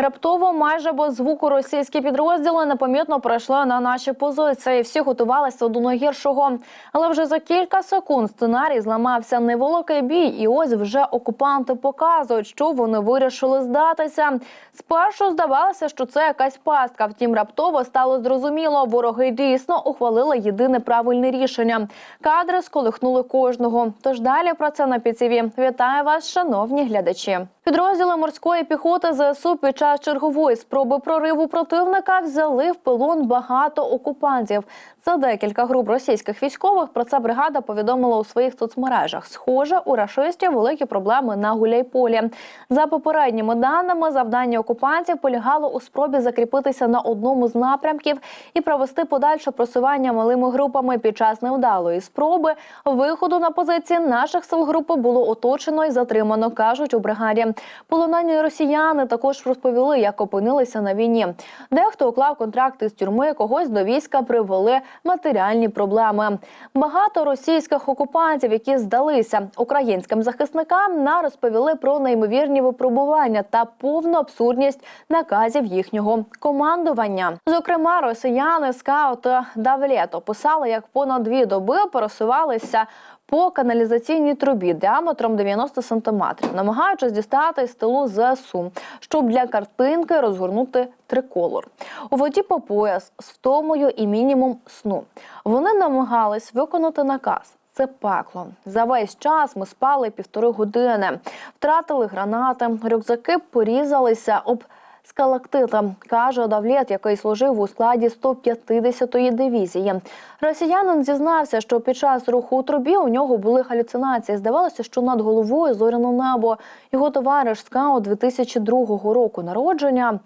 Раптово майже без звуку російські підрозділи непомітно пройшли на наші позиції. Всі готувалися до найгіршого. Але вже за кілька секунд сценарій зламався невеликий бій, і ось вже окупанти показують, що вони вирішили здатися. Спершу здавалося, що це якась пастка. Втім, раптово стало зрозуміло, вороги дійсно ухвалили єдине правильне рішення. Кадри сколихнули кожного. Тож далі про це на ПІЦІВІ. Вітаю вас, шановні глядачі. Підрозділи морської піхоти ЗСУ під час чергової спроби прориву противника взяли в полон багато окупантів. Це декілька груп російських військових. Про це бригада повідомила у своїх соцмережах. Схоже, у рашистів великі проблеми на Гуляйполі. За попередніми даними, завдання окупантів полягало у спробі закріпитися на одному з напрямків і провести подальше просування малими групами під час невдалої спроби. Виходу на позиції наших сил групи було оточено і затримано, кажуть у бригаді. Полонені росіяни також розповіли, як опинилися на війні. Дехто уклав контракти з тюрми, когось до війська привели матеріальні проблеми. Багато російських окупантів, які здалися українським захисникам, на розповіли про неймовірні випробування та повну абсурдність наказів їхнього командування. Зокрема, росіяни скаут Давлет описали, як понад дві доби пересувалися по каналізаційній трубі діаметром 90 сантиметрів, намагаючись дістати з тилу ЗСУ, щоб для картинки розгорнути триколор. У воді по пояс з втомою і мінімум сну. Вони намагались виконати наказ. Це пекло. За весь час ми спали півтори години, втратили гранати, рюкзаки порізалися об скалактита, каже Давлет, який служив у складі 150-ї дивізії. Росіянин зізнався, що під час руху у трубі у нього були галюцинації. Здавалося, що над головою зоряне небо. Його товариш скаут 2002 року народження.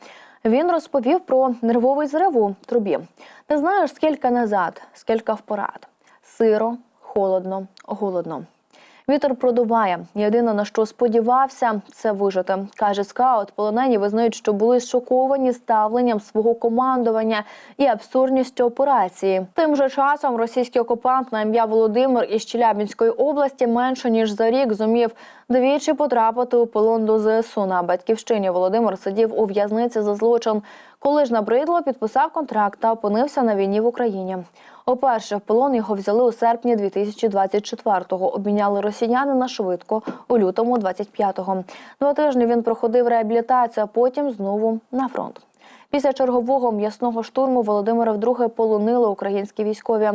Він розповів про нервовий зрив у трубі. Ти знаєш, скільки назад, скільки вперед. Сиро, холодно, голодно. Вітер продуває. Єдине на що сподівався, це вижити. каже скаут. Полонені визнають, що були шоковані ставленням свого командування і абсурдністю операції. Тим же часом російський окупант на ім'я Володимир із Челябінської області менше ніж за рік зумів двічі потрапити у полон до ЗСУ. На батьківщині Володимир сидів у в'язниці за злочин. Коли ж набридло, підписав контракт та опинився на війні в Україні. Оперше в полон його взяли у серпні 2024-го. Обміняли росіяни на швидко у лютому 25-го. Два тижні він проходив реабілітацію, а потім знову на фронт. Після чергового м'ясного штурму Володимира вдруге полонили українські військові.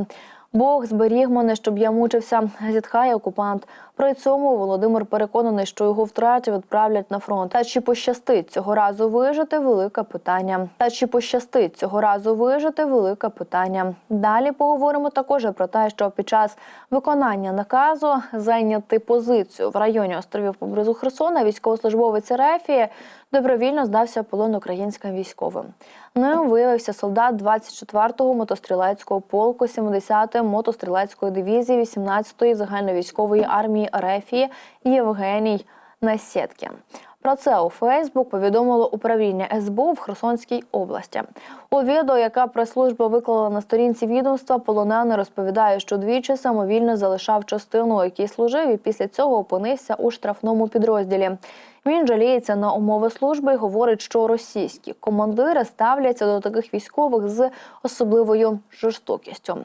Бог зберіг мене, щоб я мучився. Зітхає окупант. При цьому Володимир переконаний, що його втраті відправлять на фронт. Та чи пощастить цього разу вижити? Велике питання. Та чи пощастить цього разу вижити? Велике питання. Далі поговоримо також про те, що під час виконання наказу зайняти позицію в районі островів поблизу Херсона військовослужбовець Рефії добровільно здався полон українським військовим. Ним виявився солдат 24-го мотострілецького полку 70-ї мотострілецької дивізії 18-ї загальновійськової армії Рефії Євгеній Насєткін. Про це у Фейсбук повідомило управління СБУ в Херсонській області. У відео, яка прес-служба виклала на сторінці відомства, полонений розповідає, що двічі самовільно залишав частину, у якій служив, і після цього опинився у штрафному підрозділі. Він жаліється на умови служби і говорить, що російські командири ставляться до таких військових з особливою жорстокістю.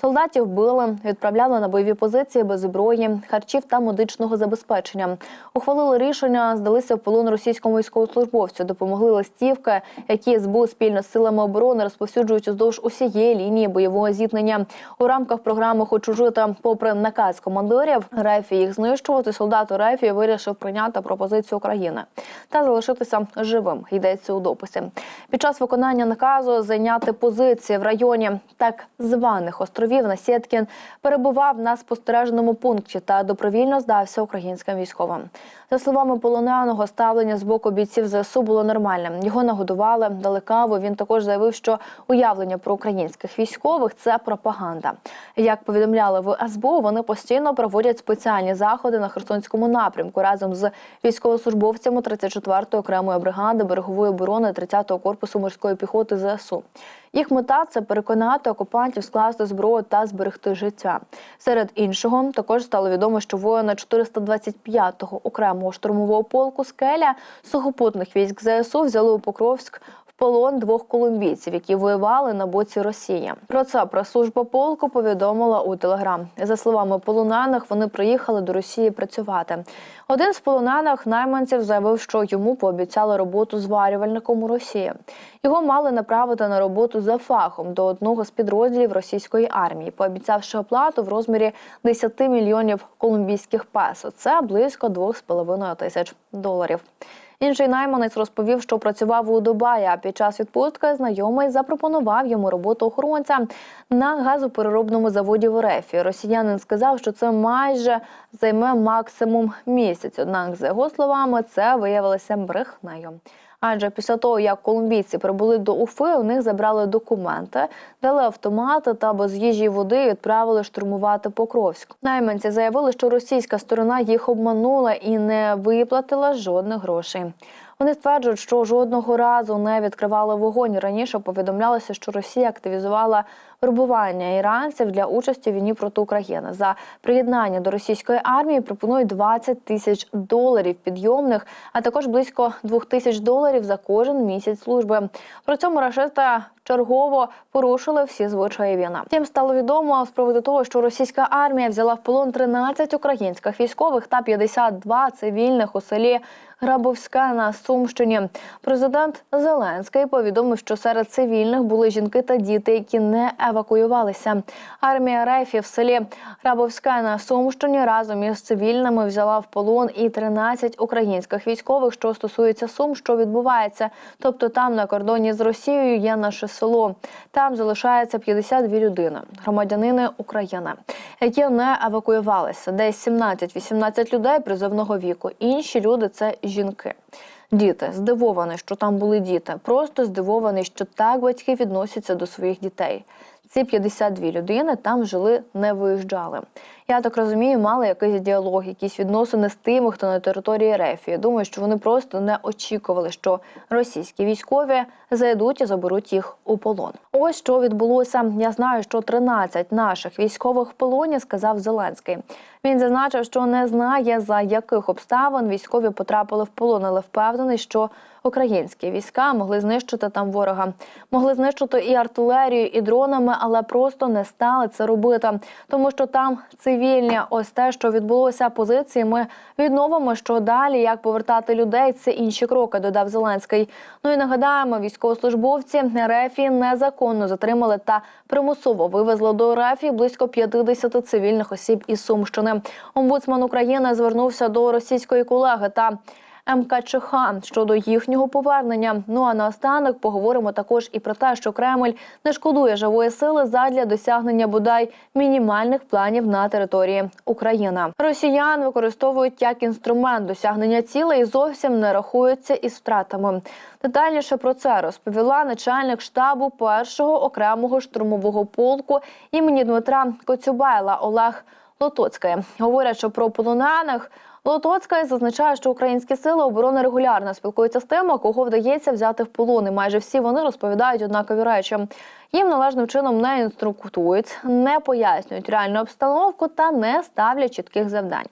Солдатів били, відправляли на бойові позиції без зброї, харчів та медичного забезпечення. Ухвалили рішення, здалися в полон російському військовослужбовцю, допомогли листівки, які СБУ спільно з силами оборони розповсюджують уздовж усієї лінії бойового зіткнення. У рамках програми Хочу жити, попри наказ командирів Рефі їх знищувати. Солдат Рефі вирішив прийняти пропозицію України та залишитися живим. Йдеться у дописі. Під час виконання наказу зайняти позиції в районі так званих островів Насєткін перебував на спостережному пункті та добровільно здався українським військовим. За словами полоненого, ставлення з боку бійців ЗСУ було нормальним. Його нагодували, дали каву. Він також заявив, що уявлення про українських військових це пропаганда. Як повідомляли в СБУ, вони постійно проводять спеціальні заходи на Херсонському напрямку разом з військовослужбовцями військовослужбовцями 34-ї окремої бригади берегової оборони 30-го корпусу морської піхоти ЗСУ. Їх мета це переконати окупантів скласти зброю та зберегти життя. Серед іншого також стало відомо, що воїни 425-го окремого штурмового полку скеля сухопутних військ ЗСУ взяли у Покровськ полон двох колумбійців, які воювали на боці Росії. Про це прес-служба полку повідомила у телеграм. За словами полонених, вони приїхали до Росії працювати. Один з полонених найманців заявив, що йому пообіцяли роботу зварювальником у Росії. Його мали направити на роботу за фахом до одного з підрозділів російської армії, пообіцявши оплату в розмірі 10 мільйонів колумбійських песо. Це близько 2,5 тисяч доларів. Інший найманець розповів, що працював у Дубаї. А під час відпустки знайомий запропонував йому роботу охоронця на газопереробному заводі в Рефі. Росіянин сказав, що це майже займе максимум місяць. Однак, за його словами, це виявилося брехнею. Адже після того, як колумбійці прибули до Уфи, у них забрали документи, дали автомати та без їжі і води відправили штурмувати Покровськ. Найманці заявили, що російська сторона їх обманула і не виплатила жодних грошей. Вони стверджують, що жодного разу не відкривали вогонь. Раніше повідомлялося, що Росія активізувала вербування іранців для участі в війні проти України. За приєднання до російської армії пропонують 20 тисяч доларів підйомних, а також близько 2 тисяч доларів за кожен місяць служби. При цьому рашисти чергово порушили всі звичаї війни. Тим стало відомо з приводу того, що російська армія взяла в полон 13 українських військових та 52 цивільних у селі Грабовська на Сумщині. Президент Зеленський повідомив, що серед цивільних були жінки та діти, які не евакуювалися. Армія РФ в селі Грабовська на Сумщині разом із цивільними взяла в полон і 13 українських військових, що стосується сум, що відбувається. Тобто там на кордоні з Росією є наше село. Там залишається 52 людини, громадянини України, які не евакуювалися. Десь 17-18 людей призовного віку. Інші люди це жінки. Діти здивовані, що там були діти. Просто здивовані, що так батьки відносяться до своїх дітей. Ці 52 людини там жили, не виїжджали. Я так розумію, мали якийсь діалог, якісь відносини з тими, хто на території РФ. Я думаю, що вони просто не очікували, що російські військові зайдуть і заберуть їх у полон. Ось що відбулося. Я знаю, що 13 наших військових в полоні сказав Зеленський. Він зазначив, що не знає за яких обставин військові потрапили в полон, але впевнений, що українські війська могли знищити там ворога, могли знищити і артилерію, і дронами, але просто не стали це робити, тому що там цивільні. Ось те, що відбулося позиції. Ми відновимо, що далі як повертати людей. Це інші кроки. Додав Зеленський. Ну і нагадаємо, військовослужбовці РФ незаконно затримали та примусово вивезли до РФ близько 50 цивільних осіб із Сумщини. Омбудсман України звернувся до російської колеги та. МКЧХ щодо їхнього повернення. Ну а наостанок поговоримо також і про те, що Кремль не шкодує живої сили задля досягнення бодай мінімальних планів на території України. Росіян використовують як інструмент досягнення цілей і зовсім не рахуються із втратами. Детальніше про це розповіла начальник штабу першого окремого штурмового полку імені Дмитра Коцюбайла Олег Лотоцький. Говорять, що про полонених. Лотоцька зазначає, що українські сили оборони регулярно спілкуються з тими, кого вдається взяти в полон. І майже всі вони розповідають однакові речі. Їм належним чином не інструктують, не пояснюють реальну обстановку та не ставлять чітких завдань.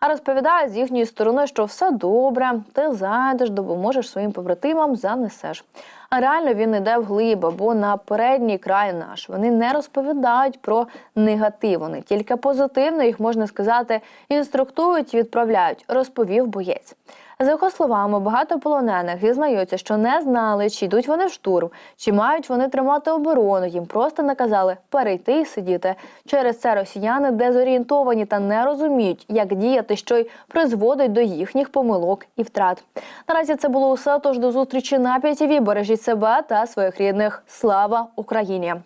А розповідають з їхньої сторони, що все добре, ти зайдеш, допоможеш своїм побратимам, занесеш. А реально він йде вглиб або на передній край наш. Вони не розповідають про негатив. Вони тільки позитивно їх можна сказати, інструктують і відправляють, розповів боєць. За його словами, багато полонених зізнаються, що не знали, чи йдуть вони в штурм, чи мають вони тримати оборону. Їм просто наказали перейти і сидіти. Через це росіяни дезорієнтовані та не розуміють, як діяти, що й призводить до їхніх помилок і втрат. Наразі це було усе. Тож до зустрічі на п'ятіві. Бережіть себе та своїх рідних. Слава Україні!